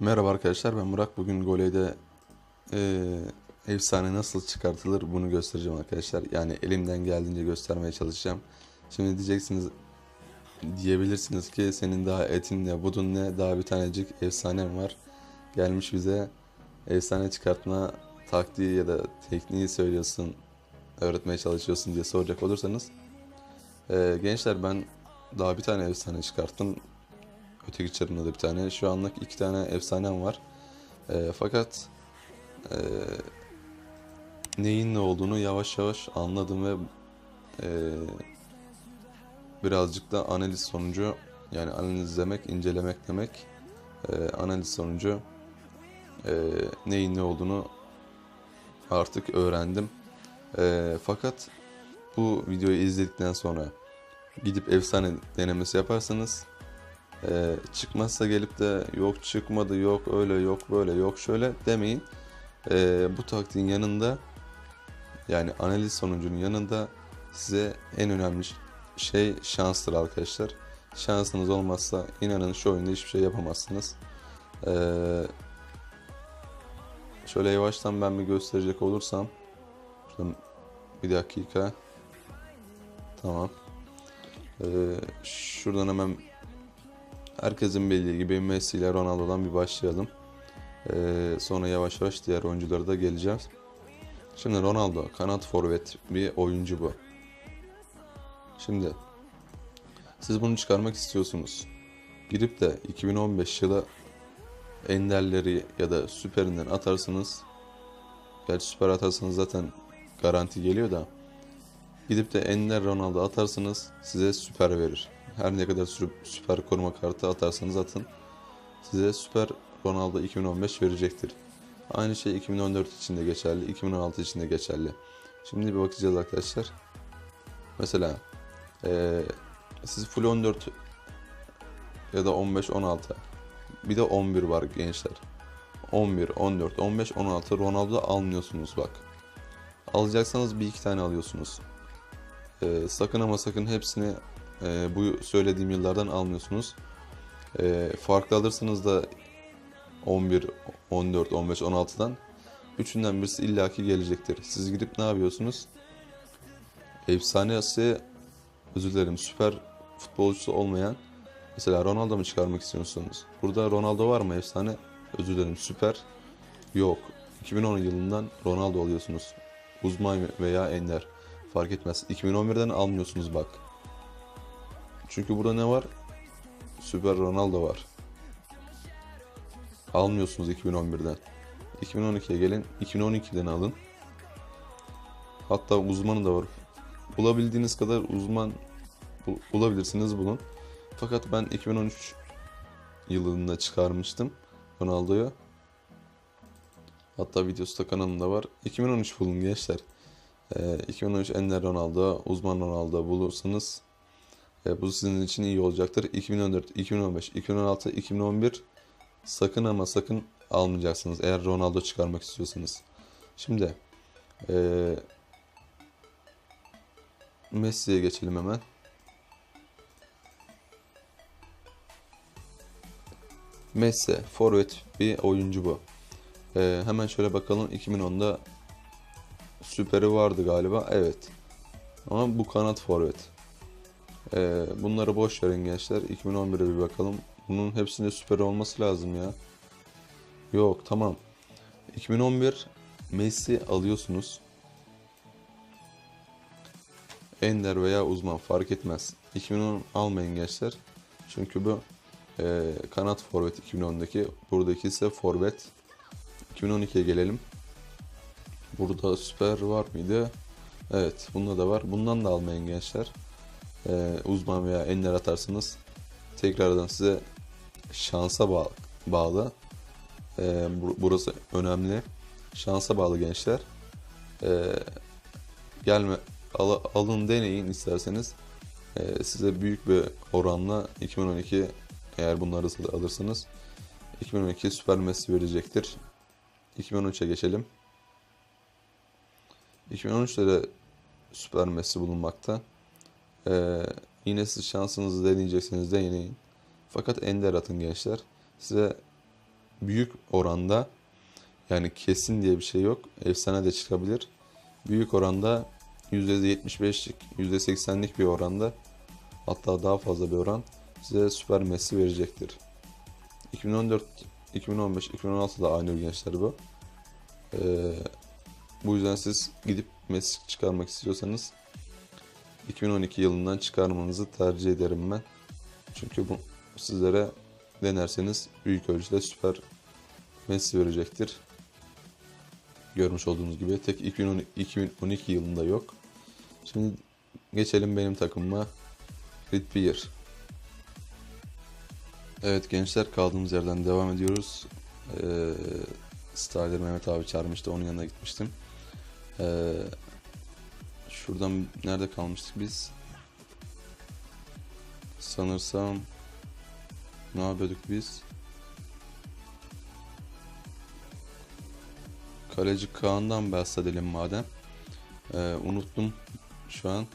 Merhaba arkadaşlar ben Murat. Bugün Gole'de eee efsane nasıl çıkartılır bunu göstereceğim arkadaşlar. Yani elimden geldiğince göstermeye çalışacağım. Şimdi diyeceksiniz diyebilirsiniz ki senin daha etin ne budun ne daha bir tanecik efsanem var. Gelmiş bize efsane çıkartma taktiği ya da tekniği söylüyorsun öğretmeye çalışıyorsun diye soracak olursanız. eee, gençler ben daha bir tane efsane çıkarttım. Öteki çarımda da bir tane. Şu anlık iki tane efsanem var. Ee, fakat ee, neyin ne olduğunu yavaş yavaş anladım ve ee, birazcık da analiz sonucu yani analiz demek incelemek demek Ee, analiz sonucu ee, neyin ne olduğunu artık öğrendim. Ee, fakat bu videoyu izledikten sonra gidip efsane denemesi yaparsanız ee, çıkmazsa gelip de yok çıkmadı, yok öyle, yok böyle, yok şöyle demeyin. Ee, bu taktiğin yanında yani analiz sonucunun yanında size en önemli şey şanstır arkadaşlar. Şansınız olmazsa inanın şu oyunda hiçbir şey yapamazsınız. Ee, şöyle yavaştan ben bir gösterecek olursam şuradan bir dakika tamam. Ee, şuradan hemen Herkesin bildiği gibi Messi ile Ronaldo'dan bir başlayalım. Ee, sonra yavaş yavaş diğer oyunculara da geleceğiz. Şimdi Ronaldo kanat forvet bir oyuncu bu. Şimdi siz bunu çıkarmak istiyorsunuz. Girip de 2015 yılı enderleri ya da süperinden atarsınız. Gerçi süper atarsanız zaten garanti geliyor da. Gidip de ender Ronaldo atarsınız size süper verir. Her ne kadar sü- süper koruma kartı atarsanız atın. Size süper Ronaldo 2015 verecektir. Aynı şey 2014 için de geçerli, 2016 için de geçerli. Şimdi bir bakacağız arkadaşlar. Mesela eee, siz full 14 ya da 15 16 bir de 11 var gençler. 11, 14, 15, 16 Ronaldo almıyorsunuz bak. Alacaksanız bir iki tane alıyorsunuz. Ee, sakın ama sakın hepsini e, bu söylediğim yıllardan almıyorsunuz. E, farklı alırsanız da 11, 14, 15, 16'dan üçünden birisi illaki gelecektir. Siz gidip ne yapıyorsunuz? Efsanesi, özür dilerim süper futbolcusu olmayan mesela Ronaldo mu çıkarmak istiyorsunuz? Burada Ronaldo var mı efsane? Özür dilerim süper. Yok. 2010 yılından Ronaldo alıyorsunuz. Uzman veya ender. Fark etmez. 2011'den almıyorsunuz bak. Çünkü burada ne var? Süper Ronaldo var. Almıyorsunuz 2011'den. 2012'ye gelin. 2012'den alın. Hatta uzmanı da var. Bulabildiğiniz kadar uzman bul- bulabilirsiniz bulun. Fakat ben 2013 yılında çıkarmıştım Ronaldo'yu. Hatta videosu da kanalımda var. 2013 bulun gençler. Ee, 2013 Ender Ronaldo, uzman Ronaldo bulursanız bu sizin için iyi olacaktır. 2014, 2015, 2016, 2011 sakın ama sakın almayacaksınız eğer Ronaldo çıkarmak istiyorsanız. Şimdi e, Messi'ye geçelim hemen. Messi, forvet bir oyuncu bu. E, hemen şöyle bakalım 2010'da süperi vardı galiba. Evet. Ama bu kanat forvet. Ee, bunları boş verin gençler. 2011'e bir bakalım. Bunun hepsinde süper olması lazım ya. Yok tamam. 2011 Messi alıyorsunuz. Ender veya uzman fark etmez. 2010 almayın gençler. Çünkü bu e, kanat forvet 2010'daki. Buradaki ise forvet. 2012'ye gelelim. Burada süper var mıydı? Evet bunda da var. Bundan da almayın gençler. Ee, uzman veya ender atarsınız. Tekrardan size şansa bağlı. bağlı. Ee, bu- burası önemli. Şansa bağlı gençler. Ee, gelme al- alın deneyin isterseniz. Ee, size büyük bir oranla 2012 eğer bunları alırsanız 2012 Süper Messi verecektir. 2013'e geçelim. 2013'te de Süper Messi bulunmakta. Ee, yine siz şansınızı deneyeceksiniz deneyin. Fakat ender atın gençler. Size büyük oranda yani kesin diye bir şey yok. Efsane de çıkabilir. Büyük oranda %75'lik, %80'lik bir oranda hatta daha fazla bir oran size süper Messi verecektir. 2014, 2015, 2016'da aynı gençler bu. Ee, bu yüzden siz gidip Messi çıkarmak istiyorsanız 2012 yılından çıkarmanızı tercih ederim ben. Çünkü bu sizlere denerseniz büyük ölçüde süper Messi verecektir. Görmüş olduğunuz gibi tek 2012 yılında yok. Şimdi geçelim benim takımıma. Ritbier. Evet gençler kaldığımız yerden devam ediyoruz. Ee, Styler Mehmet abi çağırmıştı onun yanına gitmiştim. Ee, şuradan nerede kalmıştık biz? Sanırsam ne yapıyorduk biz? Kaleci Kaan'dan bahsedelim madem. Ee, unuttum şu an.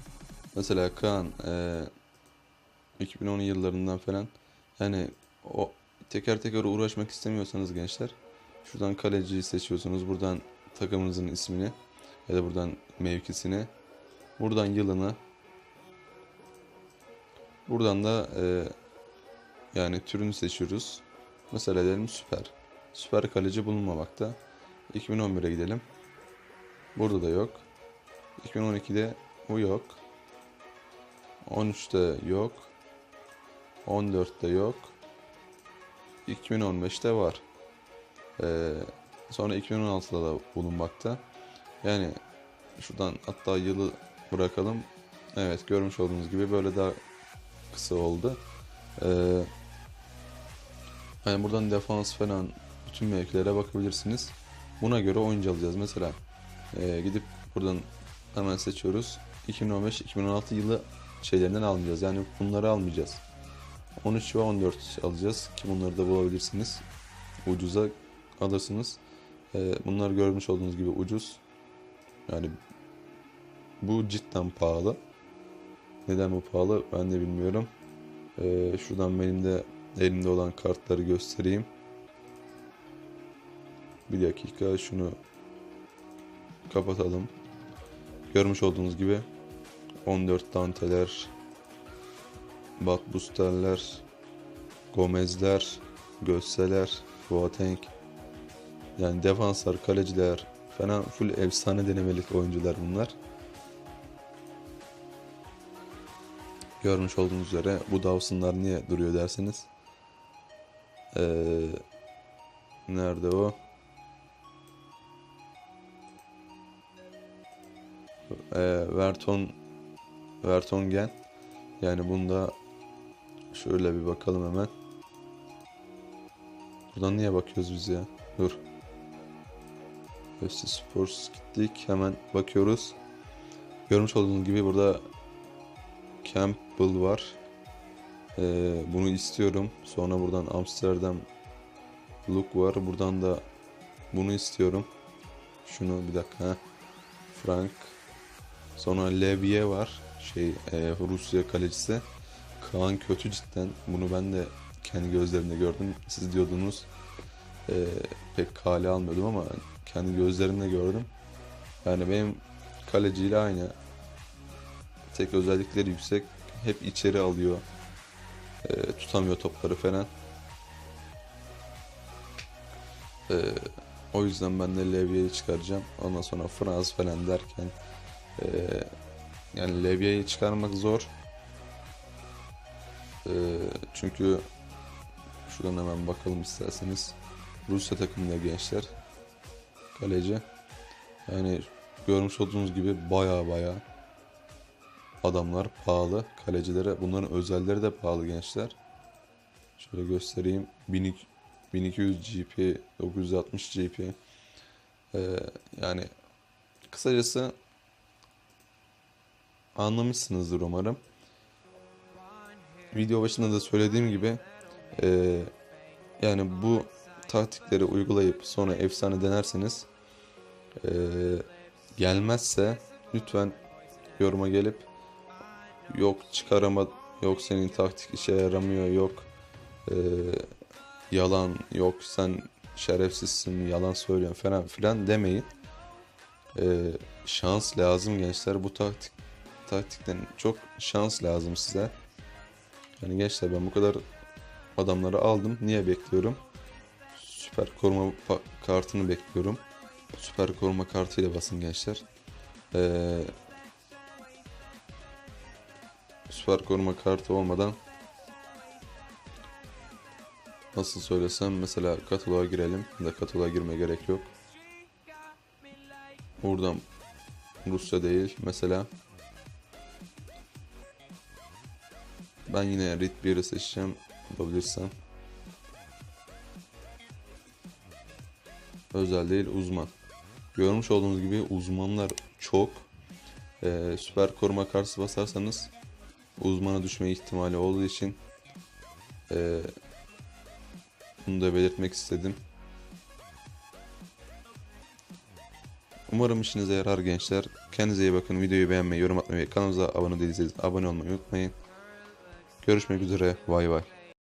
Mesela Kaan e, 2010 yıllarından falan yani o teker teker uğraşmak istemiyorsanız gençler şuradan kaleciyi seçiyorsunuz. Buradan takımınızın ismini ya da buradan mevkisini buradan yılını buradan da e, yani türünü seçiyoruz. Mesela diyelim süper. Süper kaleci bulunmamakta. 2011'e gidelim. Burada da yok. 2012'de bu yok. 13'te yok. 14'te yok. 2015'te var. Ee, sonra 2016'da da bulunmakta. Yani şuradan hatta yılı bırakalım. Evet görmüş olduğunuz gibi böyle daha kısa oldu. Ee, yani buradan defans falan bütün mevkilere bakabilirsiniz. Buna göre oyuncu alacağız. Mesela e, gidip buradan hemen seçiyoruz. 2015-2016 yılı şeylerinden almayacağız. Yani bunları almayacağız. 13 ve 14 alacağız ki bunları da bulabilirsiniz. Ucuza alırsınız. E, bunlar görmüş olduğunuz gibi ucuz. Yani bu cidden pahalı. Neden bu pahalı ben de bilmiyorum. E, şuradan benim de elimde olan kartları göstereyim. Bir dakika şunu kapatalım. Görmüş olduğunuz gibi 14 danteler, Batbusterler, Gomezler, Gösseler, Boateng. Yani defanslar, kaleciler falan full efsane denemelik oyuncular bunlar. Görmüş olduğunuz üzere bu Dawson'lar niye duruyor derseniz. Ee, nerede o? e, Verton Vertonghen yani bunda şöyle bir bakalım hemen. Buradan niye bakıyoruz biz ya? Dur. FC Sports gittik. Hemen bakıyoruz. Görmüş olduğunuz gibi burada Campbell var. Ee, bunu istiyorum. Sonra buradan Amsterdam Look var. Buradan da bunu istiyorum. Şunu bir dakika. Frank Sonra Levye var. Şey e, Rusya kalecisi. Kaan kötü cidden. Bunu ben de kendi gözlerimde gördüm. Siz diyordunuz e, pek kale almıyordum ama kendi gözlerimle gördüm. Yani benim kaleciyle aynı. Tek özellikleri yüksek. Hep içeri alıyor. E, tutamıyor topları falan. E, o yüzden ben de Levye'yi çıkaracağım. Ondan sonra Fransız falan derken ee, yani Levya'yı çıkarmak zor. Ee, çünkü şuradan hemen bakalım isterseniz. Rusya takımında gençler. Kaleci. Yani görmüş olduğunuz gibi baya baya adamlar pahalı. Kalecilere bunların özelleri de pahalı gençler. Şöyle göstereyim. 1200 GP, 960 GP. Ee, yani kısacası anlamışsınızdır umarım. Video başında da söylediğim gibi e, yani bu taktikleri uygulayıp sonra efsane denerseniz e, gelmezse lütfen yoruma gelip yok çıkarama yok senin taktik işe yaramıyor yok e, yalan yok sen şerefsizsin yalan söylüyorsun falan filan demeyin. Ee, şans lazım gençler bu taktik taktikten çok şans lazım size. Yani gençler ben bu kadar adamları aldım. Niye bekliyorum? Süper koruma kartını bekliyorum. Süper koruma kartıyla basın gençler. Ee, süper koruma kartı olmadan nasıl söylesem mesela kataloğa girelim. Da kataloğa girmeye gerek yok. Buradan Rusya değil mesela ben yine Rit 1'i seçeceğim yapabilirsem. Özel değil uzman. Görmüş olduğunuz gibi uzmanlar çok. Ee, süper koruma karşısı basarsanız uzmana düşme ihtimali olduğu için ee, bunu da belirtmek istedim. Umarım işinize yarar gençler. Kendinize iyi bakın. Videoyu beğenmeyi, yorum atmayı, kanalımıza abone değilseniz abone olmayı unutmayın. Görüşmek üzere. Bay bay.